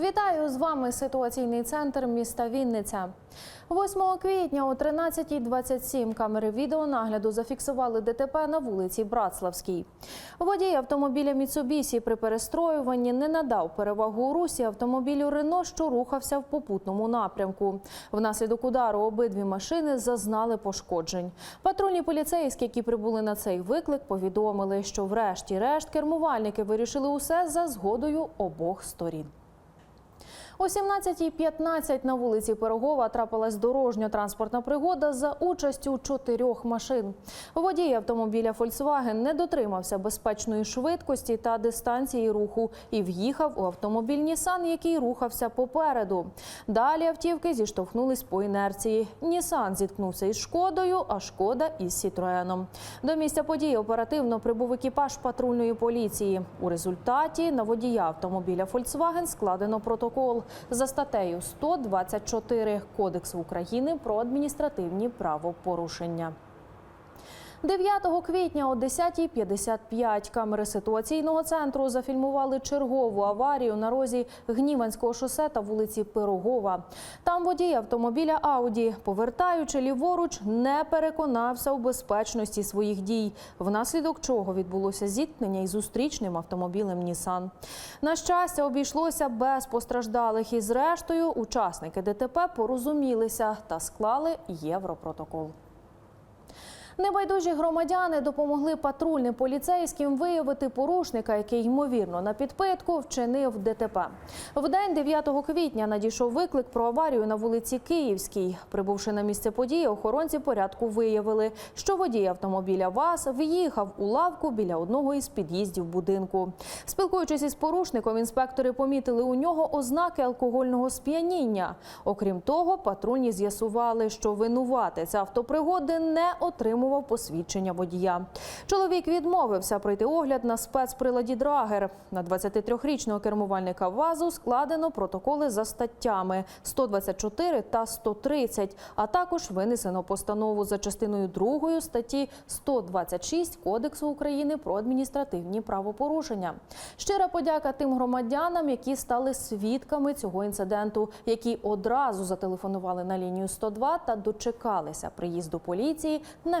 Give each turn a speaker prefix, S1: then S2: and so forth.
S1: Вітаю з вами ситуаційний центр міста Вінниця. 8 квітня о 13.27 камери відеонагляду зафіксували ДТП на вулиці Братславській. Водій автомобіля Міцубісі при перестроюванні не надав перевагу у русі автомобілю Рено, що рухався в попутному напрямку. Внаслідок удару обидві машини зазнали пошкоджень. Патрульні поліцейські, які прибули на цей виклик, повідомили, що врешті-решт кермувальники вирішили усе за згодою обох сторін. О 17.15 на вулиці Пирогова трапилась дорожньо-транспортна пригода за участю чотирьох машин. Водій автомобіля Volkswagen не дотримався безпечної швидкості та дистанції руху і в'їхав у автомобіль Nissan, який рухався попереду. Далі автівки зіштовхнулись по інерції. Нісан зіткнувся із шкодою, а шкода із Сітроеном. До місця події оперативно прибув екіпаж патрульної поліції. У результаті на водія автомобіля Volkswagen складено протокол за статтею 124 Кодексу України про адміністративні правопорушення. 9 квітня о 10.55 камери ситуаційного центру зафільмували чергову аварію на розі Гніванського шосе та вулиці Пирогова. Там водій автомобіля Ауді, повертаючи ліворуч, не переконався у безпечності своїх дій, внаслідок чого відбулося зіткнення із зустрічним автомобілем Нісан. На щастя, обійшлося без постраждалих і зрештою учасники ДТП порозумілися та склали європротокол. Небайдужі громадяни допомогли патрульним поліцейським виявити порушника, який ймовірно на підпитку вчинив ДТП. В день 9 квітня надійшов виклик про аварію на вулиці Київській. Прибувши на місце події, охоронці порядку виявили, що водій автомобіля ВАЗ в'їхав у лавку біля одного із під'їздів будинку. Спілкуючись із порушником, інспектори помітили у нього ознаки алкогольного сп'яніння. Окрім того, патрульні з'ясували, що винуватець автопригоди не отримував посвідчення водія. Чоловік відмовився пройти огляд на спецприладі Драгер. На 23-річного кермувальника ВАЗу складено протоколи за статтями 124 та 130, а також винесено постанову за частиною 2 статті 126 Кодексу України про адміністративні правопорушення. Щира подяка тим громадянам, які стали свідками цього інциденту, які одразу зателефонували на лінію 102 та дочекалися приїзду поліції на